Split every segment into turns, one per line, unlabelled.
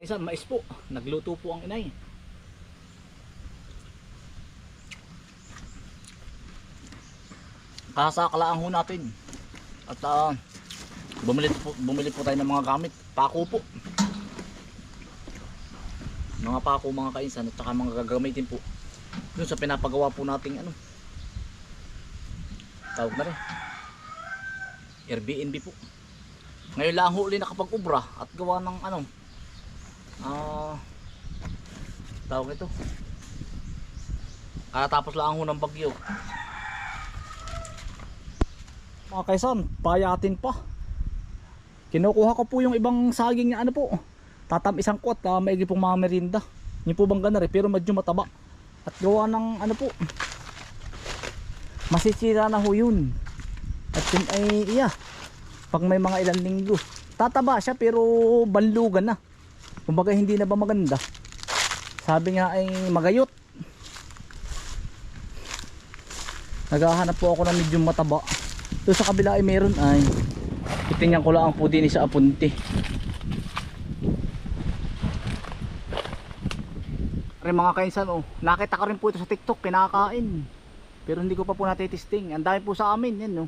Isa mais po, nagluto po ang inay. Kasakalaan ho natin. At ah, bumili po, bumili po tayo ng mga gamit. Pako po. Mga pako mga kainsan at saka mga gagamitin po. Doon sa pinapagawa po nating ano. Tawag na rin. Airbnb po. Ngayon lang huli nakapag-ubra at gawa ng ano. Ah, tawag ito. Katapos lang ho ng bagyo. Mga kaisan, payatin pa. Kinukuha ko po yung ibang saging na ano po. Tatam isang kot, uh, maigi pong mga merinda. Yung po bang gana rin, pero medyo mataba. At gawa ng ano po. Masisira na ho yun. At yun ay iya. Pag may mga ilang linggo. Tataba siya pero banlugan na. Kumbaga hindi na ba maganda. Sabi nga ay magayot. Naghahanap po ako ng medyo mataba. Doon sa kabila ay meron ay itingnan ko lang po din sa apunti. Rin mga kainsan oh, nakita ko rin po ito sa TikTok kinakain. Pero hindi ko pa po natitesting. Ang dami po sa amin yan no.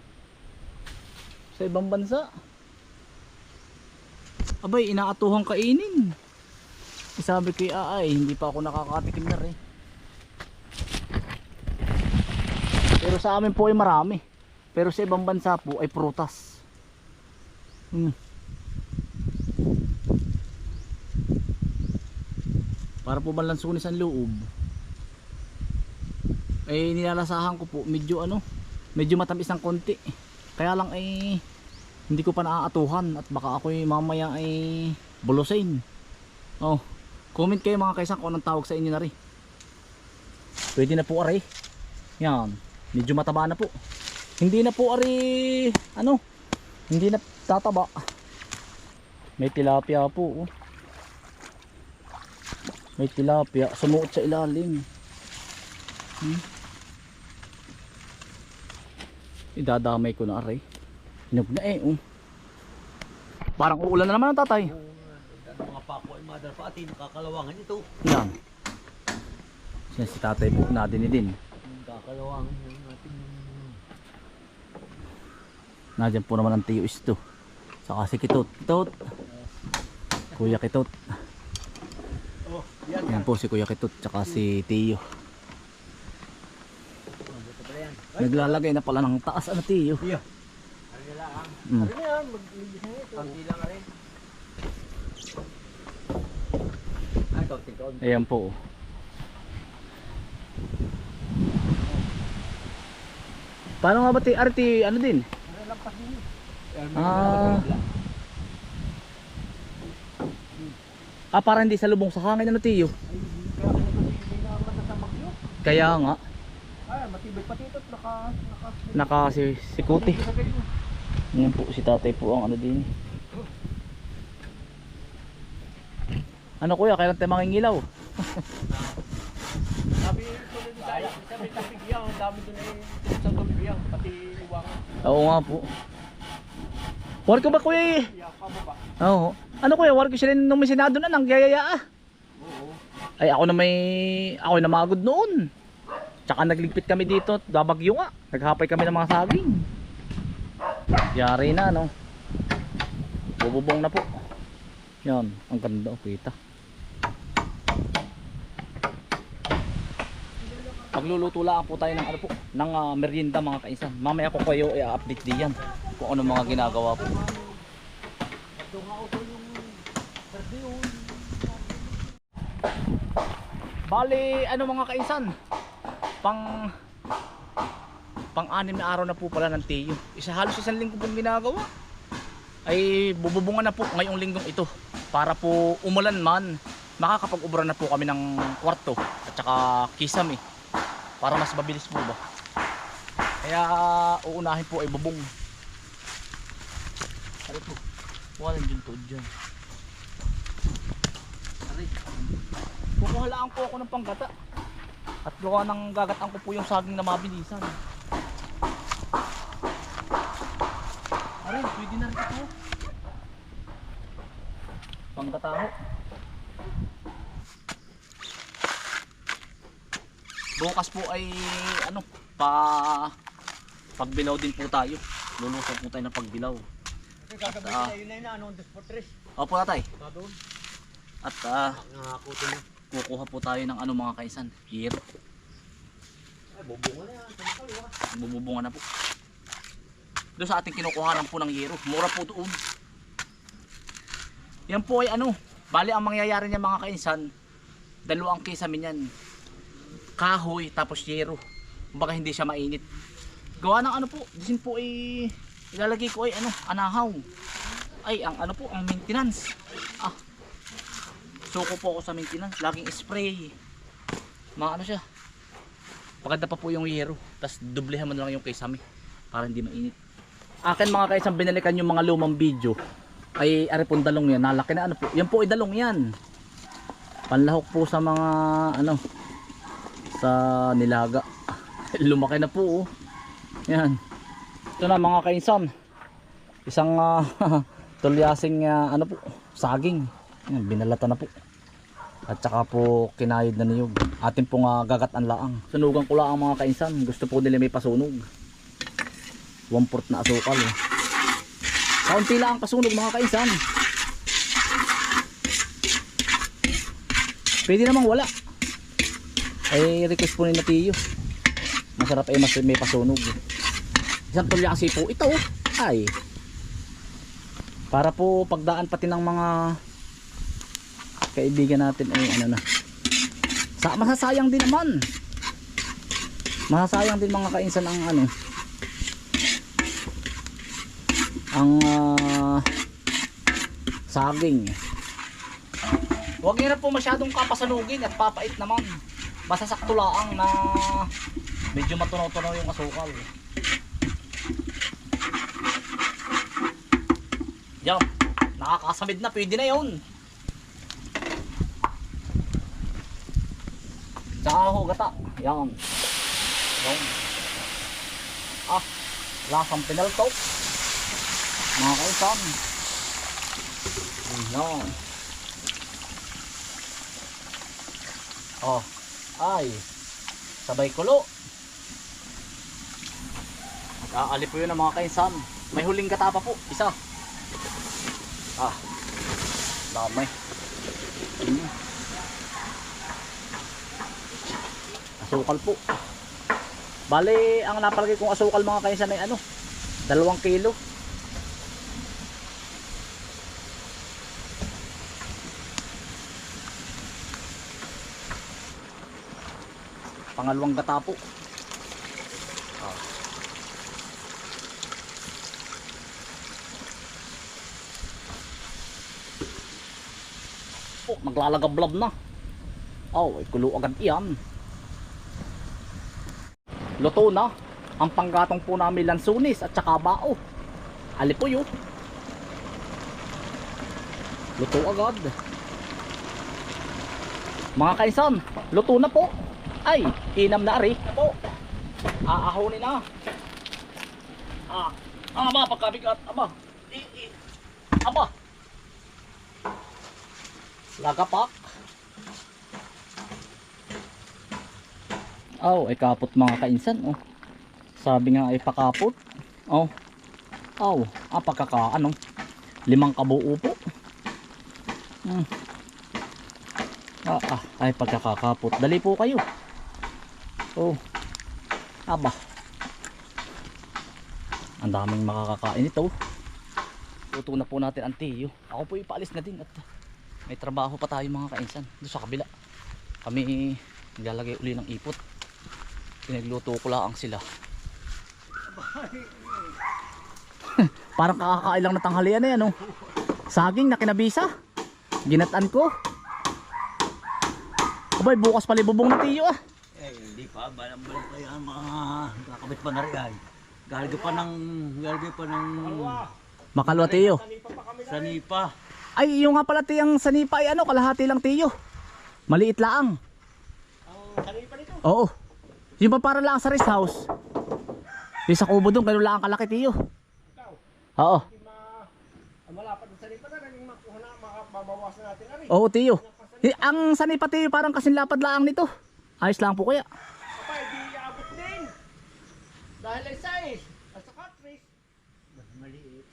Sa ibang bansa. Abay, inaatuhang kainin. Eh, Sabi ko ay, hindi pa ako nakakatikim na rin. Pero sa amin po ay marami. Pero sa ibang bansa po ay prutas. Hmm. Para po ba lansunis ang loob? Eh nilalasahan ko po medyo ano, medyo matamis ng konti. Kaya lang ay hindi ko pa naaatuhan at baka ako mamaya ay bulusin. Oh, comment kayo mga kaisan kung anong tawag sa inyo na rin. Pwede na po aray. Yan, medyo mataba na po. Hindi na po ari ano, hindi na tataba. May tilapia po. Oh. May tilapia sumuot sa ilalim. Hmm. Idadamay ko na aray. Hinog na eh. Oh. Parang uulan na naman ang tatay.
mga pako ay mother pa atin kakalawangan ito
Yan. Yan si tatay po na din din.
kakalawangan ating
Nandiyan po naman ang tiyo isto. Saka si Kitot. Kitot. Kuya Kitot.
oh yan
Yan po si Kuya Kitot. Saka si Tiyo.
ito yan
Naglalagay na pala ng taas ano Tiyo.
ano ang
Mm.
ano yan maglibis na ito ang bilang rin ay kaunting
Ayan po. Paano nga ba ti Arti ano din?
lang pa din
Ah. Ah, para hindi sa lubong sa hangin ano Tiyo.
kaya
nga
ay matibay pati ito naka naka
naka si, si Kuti. Yan po si tatay po ang ano din. Ano kuya, kailan tayo mangingilaw?
sabi ko rin sa sabi tapig yan ang dami doon eh sa tubig yan pati iwangan
Oo nga po. War ko ba kuya eh? Oo. Ano kuya, war ko sila nung may senado na nang gayaya ah.
oo
Ay ako na may, ako na magod noon. Tsaka nagligpit kami dito, babagyo nga. Naghapay kami ng mga saging. Yari na no. Bububong na po. Yan, ang ganda oh, kita. Pagluluto lang po tayo ng ano po, ng ah, merienda mga kainsan. Mamaya ko kayo i-update diyan kung ano mga ginagawa po. Bali, ano mga kainsan? Pang pang-anim na araw na po pala ng Tiyo. Isa halos isang linggo pong ginagawa. Ay bububungan na po ngayong linggong ito para po umulan man makakapag-ubra na po kami ng kwarto at saka kisame para mas mabilis po ba. Kaya uunahin po ay bubong. Ano po? Wala din to dyan. Aray. Kukuha lang po ako ng panggata. At gawa ng gagatan ko po yung saging na mabilisan. Ay, pwede na rin ito. Pangkataho. Bukas po ay ano, pa pagbilaw din po tayo. Lulusog po tayo ng pagbilaw.
Gagabay uh,
ah,
na yun na yun na, ano, on the fortress.
Opo, tatay. At
uh,
kukuha po tayo ng ano mga kaisan. Here.
Ay, bubunga na.
Bubunga na po doon sa ating kinukuhanan po ng hero mura po doon. Yan po ay ano bali ang mangyayari niya mga kainsan dalawang kisame niyan. Kahoy tapos hero baka hindi siya mainit. Gawa ng ano po disin po ay ilalagay ko ay ano anahaw. Ay ang ano po ang maintenance. Ah suko po ako sa maintenance. Laging spray. Mga ano siya Maganda pa po yung hero. Tapos dublehan mo lang yung kisame para hindi mainit. Akin mga kaisang binalikan yung mga lumang video ay ari pong dalong yan. Nalaki na ano po. Yan po ay dalong yan. Panlahok po sa mga ano sa nilaga. Lumaki na po oh. Yan. Ito na mga kainsan. Isang ah, tulyasing ah, ano po saging. Yan, binalata na po. At saka po kinayod na niyog. Atin pong uh, gagatan laang. Sunugan ko lang mga kainsan. Gusto po nila may pasunog. One fourth na asukal. Eh. Kaunti lang ang pasunog mga kainsan. Pwede namang wala. Ay request po ni Natiyo. Masarap ay mas may pasunog. Isang tulyasi po ito. Ay. Para po pagdaan pati ng mga kaibigan natin ay ano na sa masasayang din naman masasayang din mga kainsan ang ano ang ah, saging huwag nyo na po masyadong kapasanugin at papait naman basta sakto laang na medyo matunaw-tunaw yung asukal yan nakakasamid na pwede na yun Tsaka ho, gata. Yan. Yan. Ah, lasang pinalto. Mga kaisan. Yan. Oh, ay. Sabay kulo. Mag-aali po yun ang mga kaisan. May huling gata pa po. Isa. Ah. Damay. Hmm. asukal po bali ang napalagay kong asukal mga kainsan ay ano dalawang kilo pangalawang gata po po maglalagablab na oh ay kulo agad iyan Luto na. Ang panggatong po namin lansunis at saka bao. Alipuyo. Luto agad. Mga kaisan, luto na po. Ay, inam na ari. Po. Aahonin na. Ah, aba, pagkabigat. I. Aba. Lagapak. Oh, ay kapot mga kainsan, oh. Sabi nga ay pakapot. Oh. Oh, ah pagkaka ano. Limang kabuo po. Hmm. Ah, ah, ay pagkakakapot. Dali po kayo. Oh. Aba. Ang daming makakakain ito. Luto na po natin ang tiyo. Ako po ipaalis na din at may trabaho pa tayo mga kainsan. Doon sa kabila. Kami naglalagay uli ng ipot pinagluto ko lang sila parang kakakain lang na tanghalian eh ano saging na kinabisa ginatan ko abay bukas pala bubong na tiyo ah
pa. Balang-balang pa yan. Mga kakabit pa na rin ay. Galga pa ng... Galga pa ng...
makalwa tiyo
Sanipa.
ay yung nga pala tiyang sanipa ay ano kalahati lang tiyo maliit lang
Ang sanipa nito.
oo yung pa para lang sa rest house yung sa kubo doon ganun lang ang kalaki tiyo oo
malapad ng sanipa na. Naging makuha na. Makababawasan natin ari.
Oo, tiyo. Eh, Ang sanay pa tiyo parang kasing lapad laang nito. Ayos lang po kaya.
Dahil ay size. At saka Chris.
Mas maliit.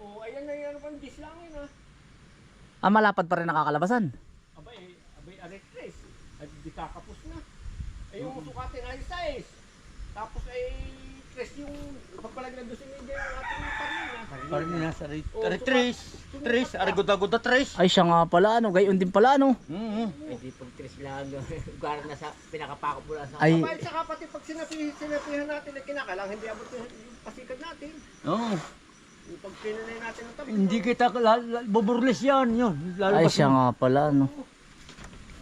O, ayan na yan pang dish lang yun ah.
Ah, malapad pa rin nakakalabasan.
Abay, abay, aray Chris. Ay, di kakapos na. Ay, yung sukatin ay size. Tapos ay Chris yung pagpalagay ng dosin media yung ating parina.
Parang na sa rit.
Oh,
Ari tres. Tres. Ari guda-guda tres.
Ay, siya nga pala, ano, gayon din pala, ano.
Mm.
Hindi pag tres lang, lugar na sa pinakapako lang sa
Ay,
Abay, saka pati pag sinapi, sinapihan natin na kinakalang, hindi abot yung pasikat natin.
Oo.
Yung pag pinanay natin ng tabi.
Hindi kita buburles yan. Yun.
ay, siya nga pala, ano.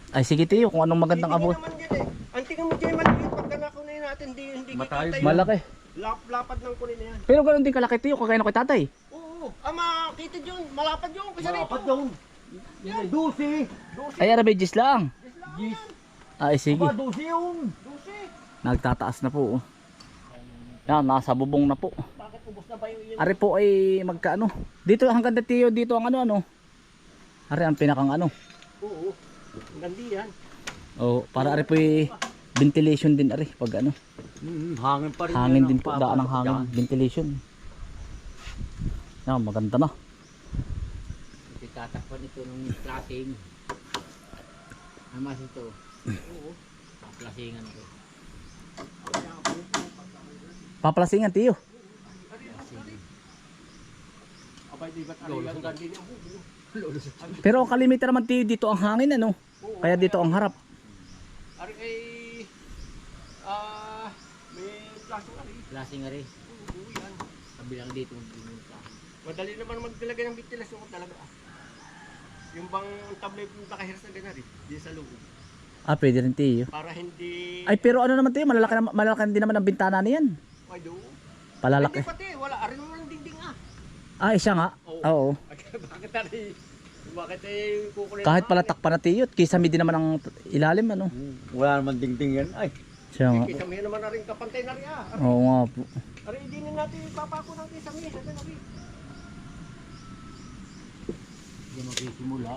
Ay, sige tiyo, kung anong magandang abot.
Hindi naman yan eh. Ang tingin mo dyan maliit pag nakunin natin, hindi, hindi
Malaki.
Lap, lapad ng kunin na yan.
Pero ganun din kalaki tiyo, kagaya ng kay tatay.
Oo, ah makita yun, malapad yun. Kasi rito.
Dapat yung. Yan. Dusi.
Ay, arabedis lang.
Gis.
Ay, sige.
Aba, dusi yung.
Dusi.
Nagtataas na po. oh. Yan, nasa bubong na po.
Bakit ubos na ba yung yun?
Ari po ay magkaano. Dito hanggang tiyo, dito ang ano ano. Ari ang pinakang ano.
Oo. Gandi yan.
Oh, para ari po ay ventilation din ari pag ano.
Mm, hangin pa rin.
Hangin din po, daan ng hangin,
dyan.
ventilation. Yan, maganda na.
Kasi tatakpan ito ng plasing. Amas ito. Oo. Paplasingan ito.
Paplasingan tiyo. Pero ang kalimitan naman tiyo dito ang hangin ano. Kaya dito ang harap.
Ari ay... Ah... may
Plasing nga rin.
Oo, yan.
Kabilang dito. pumunta.
Madali naman magdalagay ng ventilasyon ko talaga. ah. Yung bang tablet yung nakahiras na ganari, di sa loob.
Ah, pwede rin tiyo.
Para hindi...
Ay, pero ano naman tiyo, malalaki, na, malalaki din naman ang bintana niyan.
Ay, do.
Palalaki.
Hindi pati, wala. Ari naman ang dingding ah.
Ah, siya nga. Oo.
Bakit ari? Bakit eh kukulit?
Kahit pala takpan na tiyo, kisame din naman ang ilalim ano.
Mm, Wala naman dingding yan. Ay.
Siya nga.
Kisame naman na rin kapantay na rin ah.
Oo nga po.
ari hindi na natin ipapako ng kisame. Sabi na rin.
Hindi magsisimula.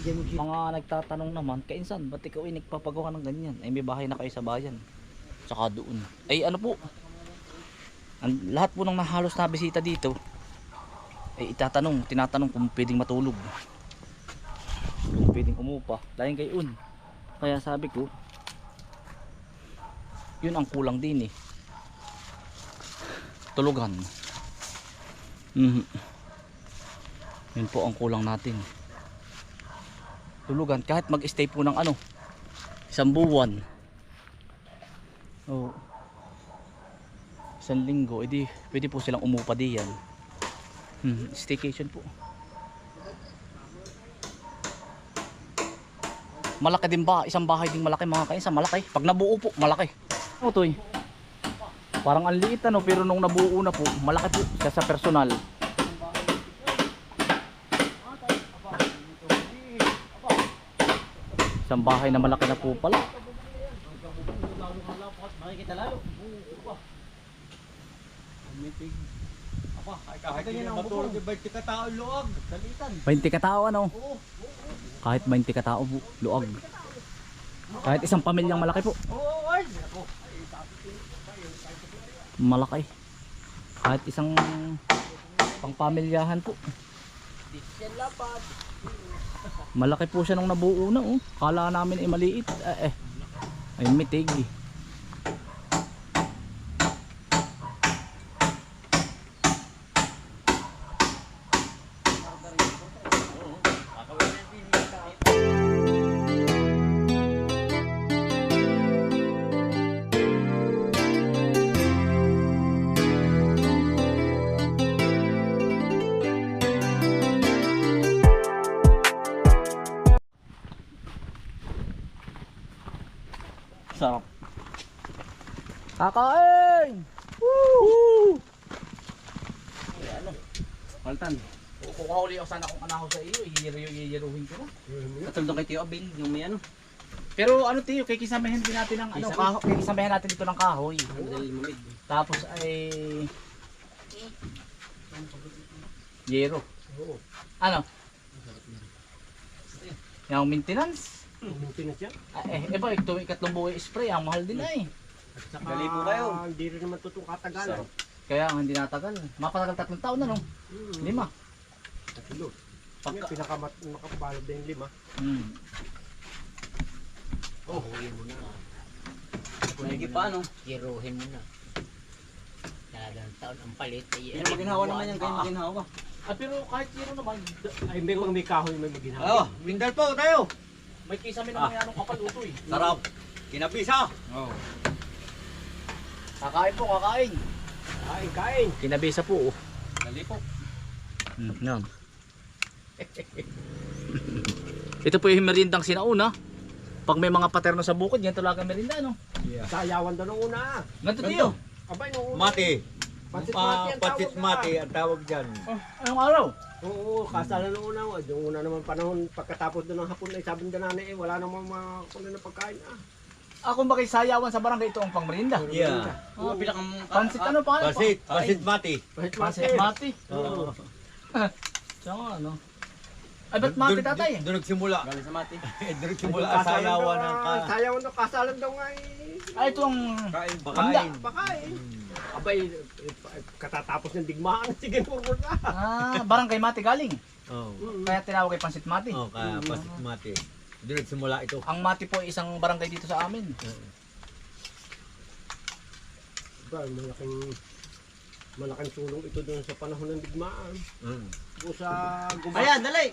Mga nagtatanong naman, kainsan, ba't ikaw ay nagpapagawa ng ganyan? Ay may bahay na kayo sa bayan. Tsaka doon. Ay ano po, ang, lahat po ng nahalos na bisita dito, ay itatanong, tinatanong kung pwedeng matulog. Kung pwedeng umupa. Dahil gayon. Kaya sabi ko, yun ang kulang din eh. Tulugan. Mhm. Yun po ang kulang natin tulugan kahit mag-stay po ng ano isang buwan oh isang linggo edi pwede po silang umupa diyan hmm, staycation po. Malaki din ba? Isang bahay din malaki mga kainsa malaki. Pag nabuo po malaki. Ano to eh? Parang ang liit ano? Pero nung nabuo na po malaki po siya sa personal. Isang bahay na malaki na po pala.
Makikita lalo.
Kahit ganyan ang matulog. Ba't ka tao luwag? Dalitan.
20 katao ano? Kahit 20 katao bu- luag. Kahit isang pamilyang malaki po.
Oo, ay.
Malaki. Kahit isang pangpamilyahan po. Malaki po siya nung nabuo na oh. Kala namin ay maliit. Eh, eh. Ay mitig. Sarap. Kakain! Woo!
Paltan.
Kung kahuli ako sana kung anaho sa iyo, iyiru-iyiruhin ko na.
Katulad ng kay Tio Abing, yung may ano.
Pero ano tiyo, kikisamahin din natin ng ano, kahoy, kikisamahin natin dito ng kahoy. Tapos ay Yero. Ano? Yung maintenance?
Maintenance yan.
Ah, eh, eh ba, ito ikatlong buhay spray, ang mahal din ay.
At saka,
Gali po kayo.
Hindi rin naman tutong katagalan.
Kaya ang hindi natagal. Mapatagal tatlong taon na no?
Hmm.
Lima.
Tatlo.
Pagka-
Pagka... Pinakamakapalad na yung lima.
Hmm.
Oh, huli mo na.
Hindi pa ano.
Giruhin mo na. Talagang taon ang palit. ay-
Hindi na maginhawa naman yan, kaya maginhawa.
Ah, pero kahit zero naman,
Ay, may pag may kahoy, may maginawa.
Oh, bindal po tayo.
may kisame naman yan ng kapal utoy.
Sarap. Kinabisa.
Oo. Kakain po, kakain.
Kain, kain.
Kinabisa po. Oh.
Dali po.
Hmm, yan. Ito po yung merindang sinauna. Pag may mga paterno sa bukid, yan talaga merinda, no?
Sayawan daw nung una.
Ganito tiyo.
Abay, nung una.
Mati.
Pansit
Pa-
mati ang tawag
mati
na.
ang tawag dyan.
Anong araw?
Oo, kasala nung una. Yung una naman panahon, pagkatapos doon ng hapon ay sabi ng nanay, eh, wala namang mga kuno na pagkain. Ah,
Ako ba kay sayawan sa barangay ito ang pangmerinda?
Yeah.
Oh,
pinakang...
Pansit ano pa?
Pansit. Pansit mati.
Pansit
mati.
Oo.
Siya nga, ano? Ay, ba't mati tatay?
Doon nagsimula. Galing sa mati. Doon nagsimula ang sayawan ng
ah,
ka-
Sayawan daw, kasalan daw nga eh.
Ay, ito ang...
kain
Handa.
bakain.
Pakain. Abay, eh, katatapos ng digmaan, sige purpur na.
Ah, barangay mati galing.
Oh.
Mm.
Kaya tinawag kay Pansit Mati.
Oh, ka pansit mati. Doon nagsimula ito.
Ang mati po ay isang barangay dito sa amin.
Ba, malaking malaking tulong ito doon sa panahon ng digmaan.
Mm.
O sa gubat.
Ayan, dali.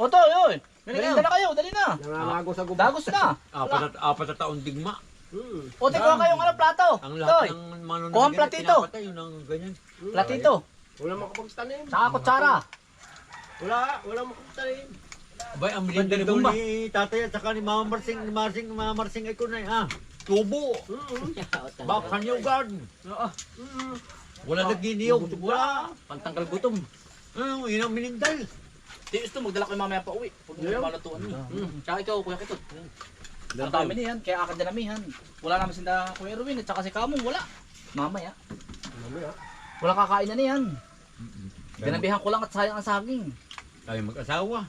O to, yun.
Dali
Dali na kayo, dali na.
Nangangako sa gubat.
Dagos na.
Apat na, apat na taon digma.
Mm.
O, tikuha kayong ano, plato.
Ang
Toy,
lahat ng manunod
Kuha ang platito.
pinapatay, yun ang ganyan.
Mm.
platito.
Wala makapagtanim.
Saka kutsara.
Wala, wala makapagtanim.
Abay, ang bilindal daw ni tatay at saka ni Mama Marsing, ni Marsing, Mama Marsing ay kunay, ah. Tubo.
Mm.
Bak kanyo garden.
Mm.
Wala nagginiyog. Wala.
Pantanggal gutom.
Ano, yun ang minindal.
Tiis to, magdala kayo mamaya pa uwi. Huwag mo malatuan mo. Mm. Tsaka ikaw, kuya Kitot. Ang dami niyan, kaya akad dinamihan. Wala naman sinda kuya Erwin at saka si Kamong, wala. Mamaya.
Mamaya.
Wala kakain na niyan. Dinabihan ko lang at sayang ang saging.
Tayo mag-asawa.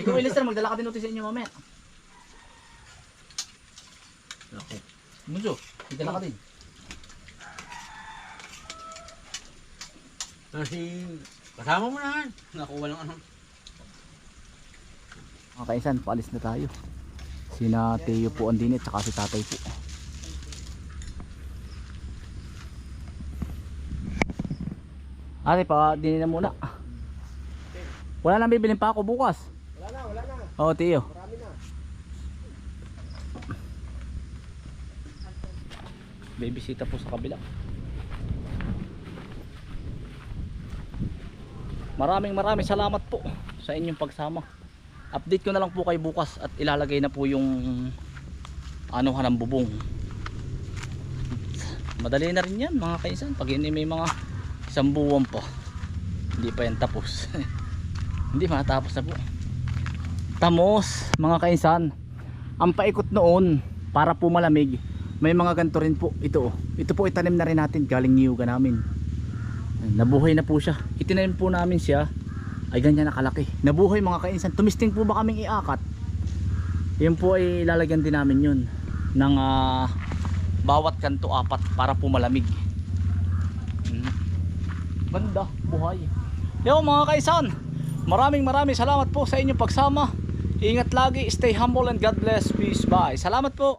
Ikaw, Elister, magdala ka din uti sa inyo mamaya.
Naku.
Mujo, magdala ka din.
Ah, si... Kasama mo na.
Nakuha lang ano.
Mga kainsan, paalis na tayo. Sina Teo po andin at saka si tatay po. Ate, pa din na muna. Wala nang bibilin pa ako bukas.
Wala na, wala na.
Oo, Teo.
Marami na.
Bibisita po sa kabila. Maraming maraming salamat po sa inyong pagsama. Update ko na lang po kay bukas at ilalagay na po yung anuhan ng bubong. Madali na rin yan mga kaisan. Pag hindi may mga isang buwan pa. Hindi pa yan tapos. hindi matapos na po. Tamos mga kaisan. Ang paikot noon para po malamig may mga ganito rin po ito oh. ito po itanim na rin natin galing niyuga namin nabuhay na po siya itinanim po namin siya ay ganyan nakalaki nabuhay mga kainsan tumisting po ba kaming iakat yun po ay lalagyan din namin yun ng ah, bawat kanto apat para po malamig Hmm. banda buhay yo mga kaisan maraming maraming salamat po sa inyong pagsama. Ingat lagi stay humble and God bless. Peace bye. Salamat po